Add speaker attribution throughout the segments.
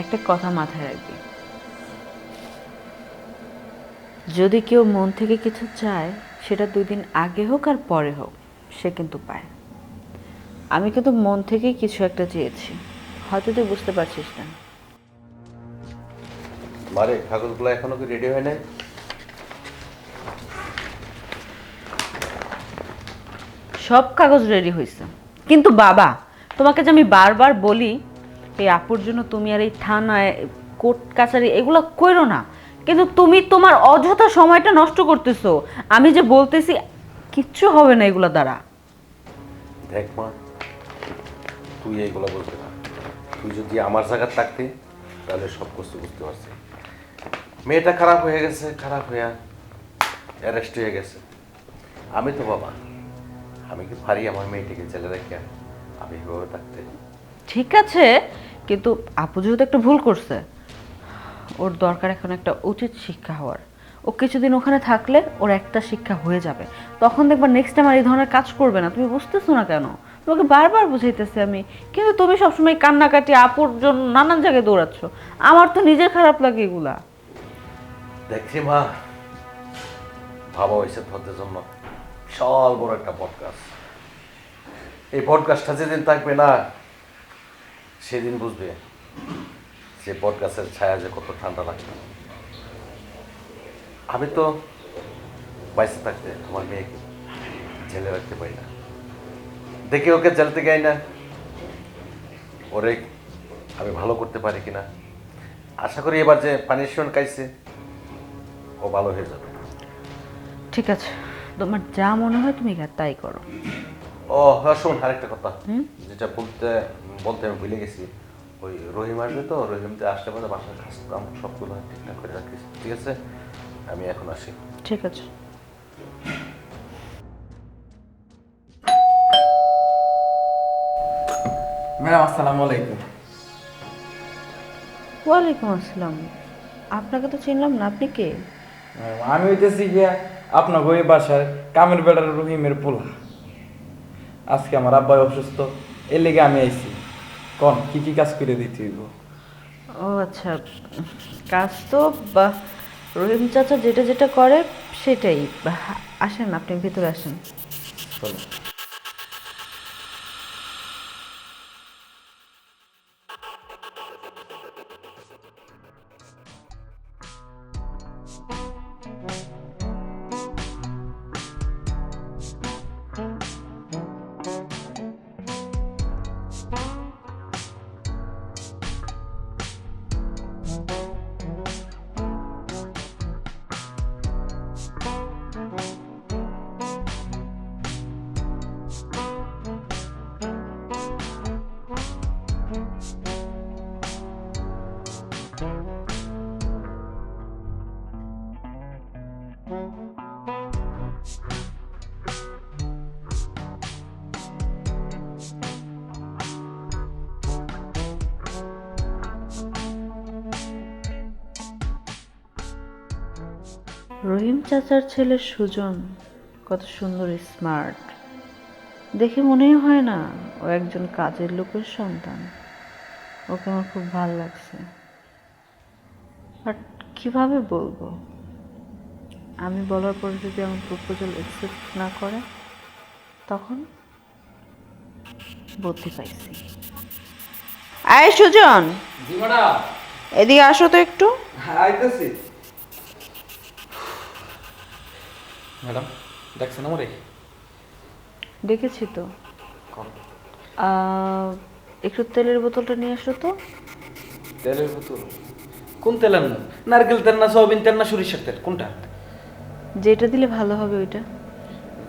Speaker 1: একটা কথা মাথায় রাখবি। যদি কেউ মন থেকে কিছু চায় সেটা দুই দিন আগে হোক আর পরে হোক সে কিন্তু পায়। আমি কিন্তু মন থেকেই কিছু একটা চেয়েছি। হয়তো তুই বুঝতে পারছিস না।
Speaker 2: মারে কাগজগুলো এখনও কি রেডি হয় নাই?
Speaker 1: সব কাগজ রেডি হয়েছে কিন্তু বাবা তোমাকে যে আমি বারবার বলি এই আপুর জন্য তুমি আর এই থানায় কোর্ট কাছারি এগুলো করো না। কিন্তু তুমি তোমার অযথা সময়টা নষ্ট করতেছো। আমি যে বলতেছি কিচ্ছু হবে না এগুলো দ্বারা।
Speaker 2: দেখ মা তুই এইগুলো বলতে না। তুই যদি আমার জায়গায় থাকতে তাহলে সব কিছু বুঝতে পারছি। মেয়েটা খারাপ হয়ে গেছে খারাপ হইয়া অ্যারেস্ট হয়ে গেছে। আমি তো বাবা আমি কি পারি আমার মেয়েটিকে জেলে রেখে আমি এভাবে থাকতে?
Speaker 1: ঠিক আছে কিন্তু আপু যেহেতু একটা ভুল করছে, ওর দরকার এখন একটা উচিত শিক্ষা হওয়ার। ও কিছুদিন ওখানে থাকলে ওর একটা শিক্ষা হয়ে যাবে। তখন দেখবা নেক্সট টাইম আর এই ধরনের কাজ করবে না। তুমি বুঝতেছো না কেন? তোমাকে বারবার বুঝাইতেছি আমি। কিন্তু তুমি সবসময় কান্নাকাটি আপুর জন্য নানান জায়গায় দৌড়াচ্ছ। আমার তো নিজের খারাপ লাগে এগুলা।
Speaker 2: দেখছি মা ভাবা হয়েছে তোদের জন্য বিশাল বড় একটা পডকাস্ট এই পডকাস্টটা যেদিন থাকবে না সেদিন বুঝবে যে পডকাস্টের ছায়া যে কত ঠান্ডা লাগবে আমি তো বাইসে থাকতে আমার মেয়েকে জেলে রাখতে পারি না। দেখি ওকে জেল থেকে আই না। ওরে আমি ভালো করতে পারি কিনা? আশা করি এবার যে পানিশমেন্ট খাইছে, ও ভালো হয়ে যাবে।
Speaker 1: ঠিক আছে। তোমার যা মনে হয় তুমি তাই করো।
Speaker 2: ও হ্যাঁ শোন আরেকটা কথা। যেটা বলতে বলতে আমি ভুলে গেছি। ওই রহিম আসবে তো রহিমতে আসতে পারে বাসার কাজ কাম সবগুলো ঠিকঠাক করে রাখিস ঠিক আছে? আমি এখন আসি।
Speaker 1: ঠিক আছে।
Speaker 3: ম্যাডাম আসসালামু আলাইকুম।
Speaker 1: ওয়ালাইকুম আসসালাম। আপনাকে তো চিনলাম না আপনি কে?
Speaker 3: আমি হইতেছি গিয়া আপনার ওই বাসার কামের বেড়ার রহিমের পোলা। আজকে আমার আব্বাই অসুস্থ এর লেগে আমি আইছি। কন কি কি কাজ করে দিতে হইব?
Speaker 1: ও আচ্ছা কাজ তো বা রহিম চাচা যেটা যেটা করে সেটাই। আসেন আপনি ভিতরে আসেন।
Speaker 3: চলো
Speaker 1: রহিম চাচার ছেলে সুজন কত সুন্দর স্মার্ট। দেখে মনেই হয় না ও একজন কাজের লোকের সন্তান। ওকে আমার খুব ভালো লাগছে। বাট কীভাবে বলব? আমি বলার পরে যদি আমার প্রপোজাল অ্যাকসেপ্ট না করে তখন বুদ্ধি পাইছি। আয় সুজন! এদিকে আসো তো একটু।
Speaker 3: আইতেছি। ম্যাডাম দেখছেন আমারে?
Speaker 1: দেখেছি তো। একটু তেলের বোতলটা নিয়ে আসো তো।
Speaker 3: তেলের বোতল? কোন তেল আনব? নারকেল তেল না সয়াবিন তেল না সরিষার তেল? কোনটা?
Speaker 1: যেটা দিলে ভালো হবে ওইটা।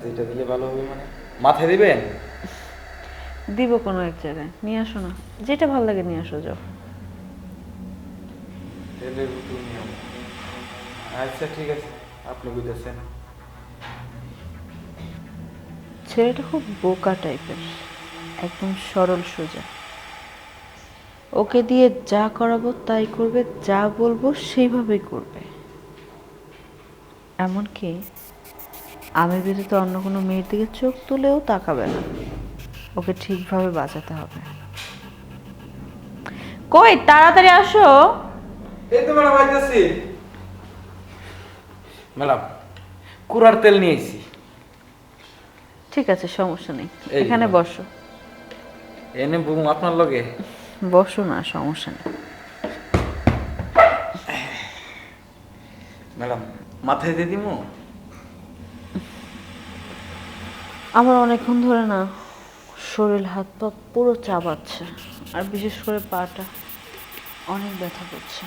Speaker 3: যেটা দিলে ভালো হবে মানে? মাথায় দিবেন?
Speaker 1: দিব কোনো এক জায়গায়। নিয়ে আসো না। যেটা ভালো লাগে নিয়ে আসো যাও।
Speaker 3: তেলের বোতল নিয়ে আচ্ছা ঠিক আছে। আপনি বুঝতেছেন।
Speaker 1: ছেলেটা খুব বোকা টাইপের, একদম সরল সোজা। ওকে দিয়ে যা করাবো তাই করবে, যা বলব সেইভাবেই করবে। এমনকি আমি ব্যতীত অন্য কোনো মেয়ের দিকে চোখ তুলেও তাকাবে না। ওকে ঠিকভাবে বাঁচাতে হবে। কই, তাড়াতাড়ি আসো।
Speaker 3: এই ম্যাডাম কুড়ার তেল নিয়ে এসেছি
Speaker 1: ঠিক আছে সমস্যা নেই। এখানে বসো।
Speaker 3: এনে বুম আপনার লগে।
Speaker 1: বসো না সমস্যা নেই।
Speaker 3: ম্যাডাম মাথায় দিয়ে দিমু?
Speaker 1: আমার অনেকক্ষণ ধরে না শরীর হাত পা পুরো চাবাচ্ছে আর বিশেষ করে পাটা অনেক ব্যথা করছে।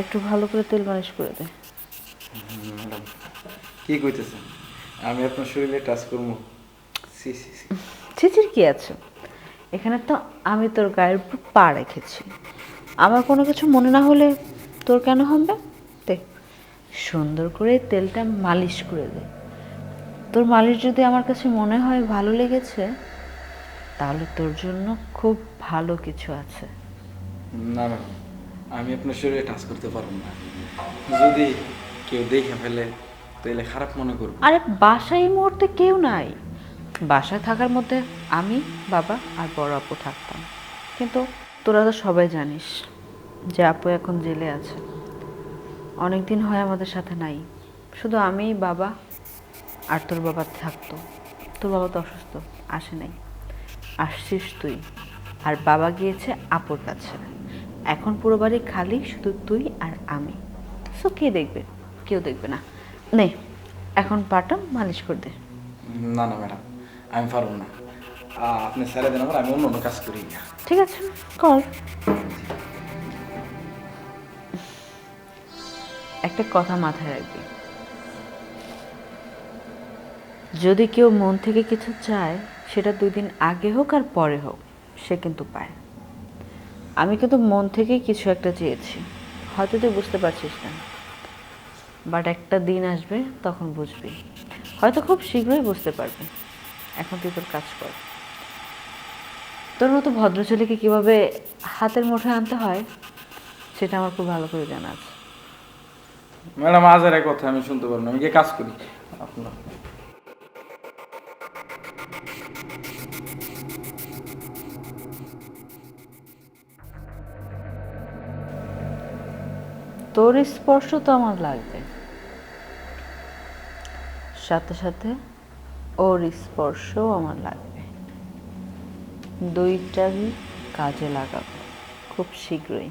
Speaker 1: একটু ভালো করে তেল মালিশ করে দে।
Speaker 3: কি কইতেছেন? আমি আপনার শরীরে টাচ করব। C C C.
Speaker 1: কি আছে? এখানে তো আমি তোর গায়ের উপর পা রেখেছি। আমার কোনো কিছু মনে না হলে তোর কেন হবে? দে সুন্দর করে তেলটা মালিশ করে দে। তোর মালিশ যদি আমার কাছে মনে হয় ভালো লেগেছে তাহলে তোর জন্য খুব ভালো কিছু আছে।
Speaker 3: না ম্যাডাম আমি আপনার শরীরে টাচ করতে পারব না। যদি কেউ দেখে ফেলে তাহলে খারাপ মনে করব।
Speaker 1: আরে বাসায় এই মুহূর্তে কেউ নাই। বাসায় থাকার মধ্যে আমি, বাবা আর বড় আপু থাকতাম। কিন্তু তোরা তো সবাই জানিস যে আপু এখন জেলে আছে। অনেক দিন হয় আমাদের সাথে নাই। শুধু আমি, বাবা আর তোর বাবা থাকতো। তোর বাবা তো অসুস্থ, আসে নাই। আসছিস তুই। আর বাবা গিয়েছে আপুর কাছে। এখন পুরো বাড়ি খালি শুধু তুই আর আমি। সো কে দেখবে? কেউ দেখবে না। নে এখন পাটা মালিশ করে দে।
Speaker 3: না না ম্যাডাম আমি পারব না। আপনি স্যারে দেন আমার আমি অন্য অন্য কাজ করি।
Speaker 1: ঠিক আছে কর। একটা কথা মাথায় রাখবি। যদি কেউ মন থেকে কিছু চায় সেটা দুই দিন আগে হোক আর পরে হোক সে কিন্তু পায়। আমি কিন্তু মন থেকেই কিছু একটা চেয়েছি। হয়তো তুই বুঝতে পারছিস না। বাট একটা দিন আসবে তখন বুঝবি। হয়তো খুব শীঘ্রই বুঝতে পারবি। এখন তুই তোর কাজ কর। তোর মতো ভদ্র ছেলেকে কীভাবে হাতের মুঠোয় আনতে হয় সেটা আমার খুব ভালো করে জানা আছে।
Speaker 3: ম্যাডাম আজ আর এক কথা আমি শুনতে পারব না। আমি কাজ করি। আপনার
Speaker 1: তোর স্পর্শ তো আমার লাগবে। সাথে সাথে ওর স্পর্শও আমার লাগবে। দুইটারই কাজে লাগাবো খুব শীঘ্রই।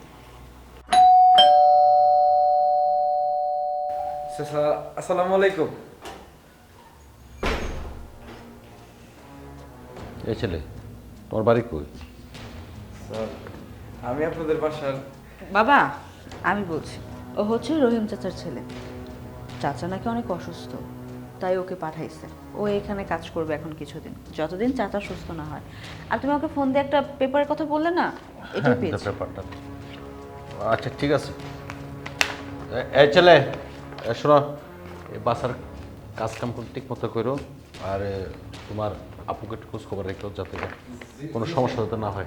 Speaker 3: আসসালামু আলাইকুম।
Speaker 2: এই ছেলে তোমার বাড়ি কই?
Speaker 3: স্যার আমি আপনাদের বাসার
Speaker 1: বাবা আমি বলছি ও হচ্ছে রহিম চাচার ছেলে। চাচা নাকি অনেক অসুস্থ। তাই ওকে পাঠাইছে। ও এখানে কাজ করবে এখন কিছুদিন। যতদিন চাচা সুস্থ না হয়। আর তুমি ওকে ফোন দিয়ে একটা পেপারের কথা বললে না? এটাই পেয়েছি।
Speaker 2: ব্যাপারটা আচ্ছা ঠিক আছে। এ- এই এ, শোনো। বাসার কাজ কাম ঠিক মতো করো। আর তোমার আপুকে একটু খোঁজ খবর রেখো যাতে কোনো সমস্যা যাতে না হয়।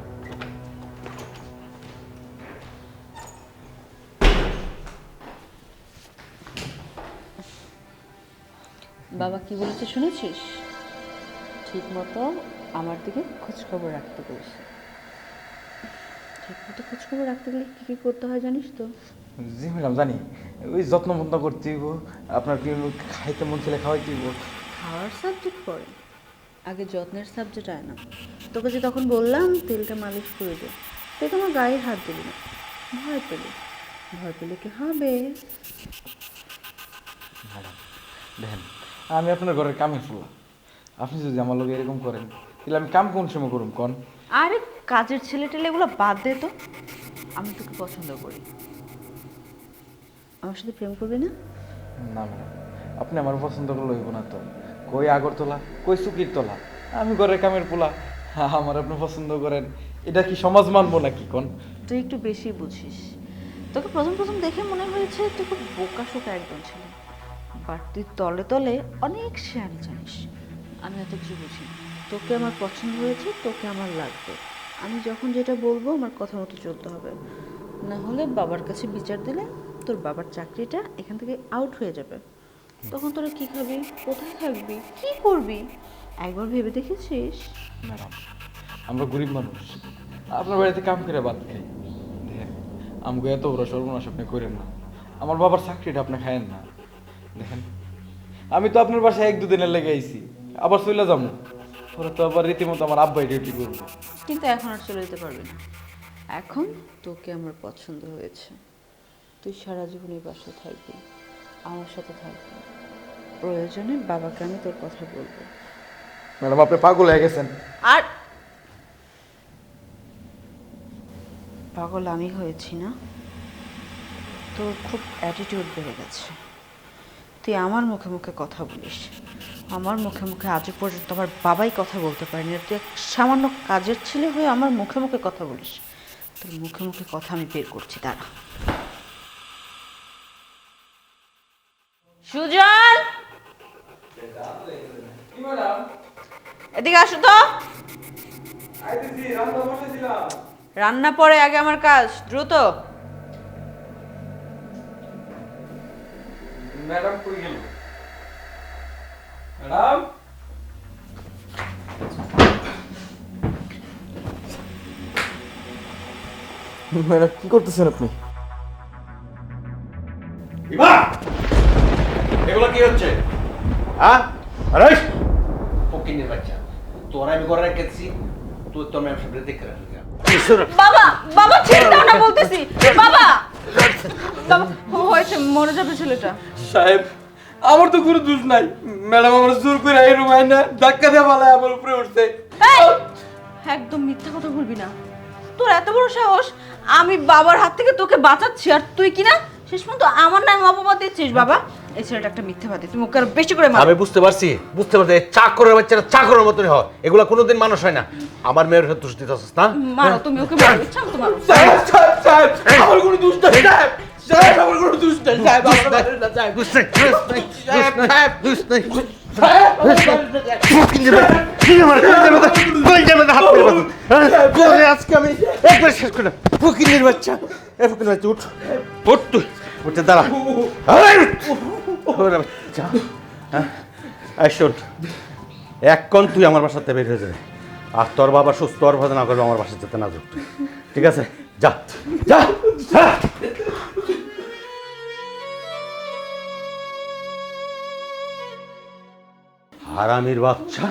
Speaker 1: বাবা কি বলেছে শুনেছিস? ঠিক মতো আমার দিকে খোঁজখবর রাখতে বলছে ঠিক মতো খোঁজখবর রাখতে গেলে কী কী করতে হয় জানিস তো?
Speaker 3: জি ম্যাডাম জানি। ওই যত্ন মত্ন করতে হইব আপনার খাইতে মন ছেলে খাওয়াইতে হইব?
Speaker 1: খাওয়ার সাবজেক্ট পড়ে। আগে যত্নের সাবজেক্ট আয় না। তোকে যে তখন বললাম তেলটা মালিশ করে দে। তুই তো আমার গায়ে হাত দিবি না। ভয় পেলি। ভয় পেলে কি হবে?
Speaker 3: ম্যাডাম দেখেন আমি আপনার ঘরের কামের ফুলা। আপনি যদি আমার লোক এরকম করেন তাহলে আমি কাম কোন সময় করুম কন?
Speaker 1: আরে কাজের ছেলে টেলে এগুলো বাদ দে তো। আমি তোকে পছন্দ করি। আমার সাথে প্রেম করবি না?
Speaker 3: না ম্যাডাম আপনি আমার পছন্দ করলে হইব না তো। কই আগরতলা কই সুকির তোলা? আমি ঘরের কামের পোলা আমার আপনি পছন্দ করেন। এটা কি সমাজ মানবো নাকি কোন?
Speaker 1: তুই একটু বেশি বুঝিস। তোকে প্রথম প্রথম দেখে মনে হয়েছে তুই খুব বোকা শোকা একজন ছিল। তুই তলে তলে অনেক শেয়ার জানিস। আমি এত কিছু বুঝি তোকে আমার পছন্দ হয়েছে, তোকে আমার লাগবে। আমি যখন যেটা বলব, আমার কথা মতো চলতে হবে। না হলে বাবার কাছে বিচার দিলে তোর বাবার চাকরিটা এখান থেকে আউট হয়ে যাবে। তখন তোরা কি খাবি? কোথায় থাকবি? কি করবি? একবার ভেবে দেখেছিস?
Speaker 3: আমরা গরিব মানুষ। আপনার বাড়িতে কাম করে বাদ খাই। আমাকে এত বড় সর্বনাশ আপনি করেন না। আমার বাবার চাকরিটা আপনি খায়েন না। দেখেন। আমি তো আপনার বাসায় এক দুদিনের লেগে আইছি। আবার চলে যাব। পরে তো আবার রীতিমতো আমার আব্বাই ডিউটি করব।
Speaker 1: কিন্তু এখন আর চলে যেতে পারবি না। এখন তোকে আমার পছন্দ হয়েছে। তুই সারা জীবন এই বাসায় থাকবি। আমার সাথে থাকবি। প্রয়োজনে বাবাকে আমি তোর কথা বলব।
Speaker 3: ম্যাডাম আপনি পাগল হয়ে গেছেন।
Speaker 1: আর পাগল আমি হয়েছি না। তোর খুব অ্যাটিটিউড বেড়ে গেছে। তুই আমার মুখে মুখে কথা বলিস। আমার মুখে মুখে আজও পর্যন্ত আমার বাবাই কথা বলতে পারেনি। তুই এক সামান্য কাজের ছেলে হয়ে আমার মুখে মুখে কথা বলিস। তোর মুখে মুখে কথা আমি বের করছি তারা সুজন! এদিকে আসো তো। রান্না পরে আগে আমার কাজ, দ্রুত।
Speaker 3: ম্যাডাম কই গেল? ম্যাডাম? ম্যাডাম কি করতেছেন আপনি?
Speaker 4: ইমা! এগুলো কি হচ্ছে? হ্যাঁ? আরে
Speaker 2: ফকিনের বাচ্চা। তোর আমি ঘরে রেখেছি তুই তোর ম্যাম সামনে দেখে রাখলি
Speaker 1: বাবা বাবা ছেড়ে দাও না বলতেছি। বাবা! বাবা হয়েছে মরে যাবে ছেলেটা।
Speaker 3: সাহেব আমার তো কোনো দোষ নাই। ম্যাডাম আমার জোর করে এই রুম আইনা ধাক্কা দিয়ে পালায় আমার উপরে উঠছে।
Speaker 1: এই! একদম মিথ্যা কথা বলবি না। তোর এত বড় সাহস আমি বাবার হাত থেকে তোকে বাঁচাচ্ছি আর তুই কিনা শেষ পর্যন্ত আমার নাম অপবাদ দিচ্ছিস বাবা। এই ছেলেটা একটা মিথ্যাবাদী তুমি ওকে আরও বেশি করে মার
Speaker 2: আমি বুঝতে পারছি বুঝতে পারছি এই চাকরের বাচ্চারা চাকরের মতনই হয় এগুলা কোনোদিন মানুষ হয় না আমার মেয়ের সাথে তুষ্টি দিতেছিস না
Speaker 1: মারো তুমি ওকে মারো ইচ্ছা মতো মারো
Speaker 3: সাহেব সাহেব সাহেব আমার কোনো দোষ নাই সাহেব সাহেব আমার কোনো দোষ নাই সাহেব আমার মারেন না, সাহেব
Speaker 2: দুষ নাই, দুষ নাই,
Speaker 3: সাহেব
Speaker 2: নাই। হ্যাঁ? বাচ্চা উঠ উঠ তুই উঠে দাঁড়া হ্যাঁ? শোন এক্ষণ তুই আমার বাসাতে বের হয়ে যাবে আর তোর বাবা সুস্থ আর ভালো না করবে আমার বাসায় যেতে না যাক ঠিক আছে? যা যা হারামির বাচ্চা,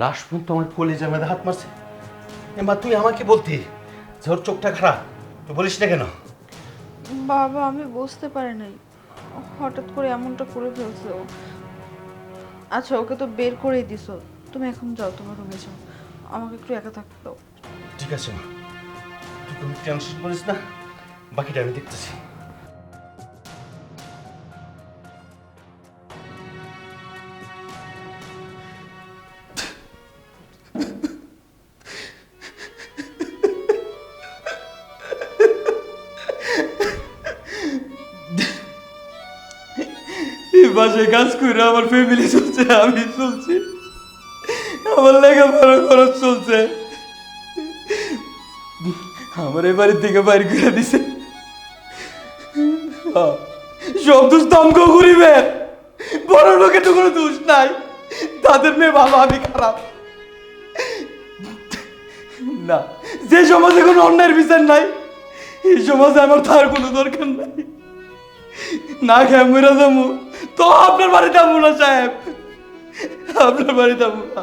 Speaker 2: লাশ পর্যন্ত আমার কলেজের জামাতে হাত মারছে। এমা, তুই আমাকে বলতি যে ওর চোখটা খারাপ। তুই বলিস না কেন?
Speaker 1: বাবা, আমি বুঝতে পারি নাই। হঠাৎ করে এমনটা করে ফেলছে ও। আচ্ছা ওকে তো বের করেই দিছো। তুমি এখন যাও, তোমার রুমে যাও। আমাকে একটু একা থাকতে দাও।
Speaker 4: ঠিক আছে মা। তুই টেনশন করিস না। বাকিটা আমি দেখতেছি।
Speaker 3: বাসায় কাজ করে আমার ফ্যামিলি চলছে, আমি চলছি। আমার লেখাপড়া খরচ চলছে। আমার এই বাড়ির থেকে বাড়ি করে দিছে। সব দোষ দমক করিবে বড় লোকে তো কোনো দোষ নাই। তাদের মেয়ে ভালো আমি খারাপ। না, যে সমাজে কোনো অন্যায়ের বিচার নাই, এই সমাজে আমার তার কোনো দরকার নাই। না খেয়ে মরে যাব। তো আপনার বাড়ি যাব না সাহেব। আপনার বাড়ি যাব না।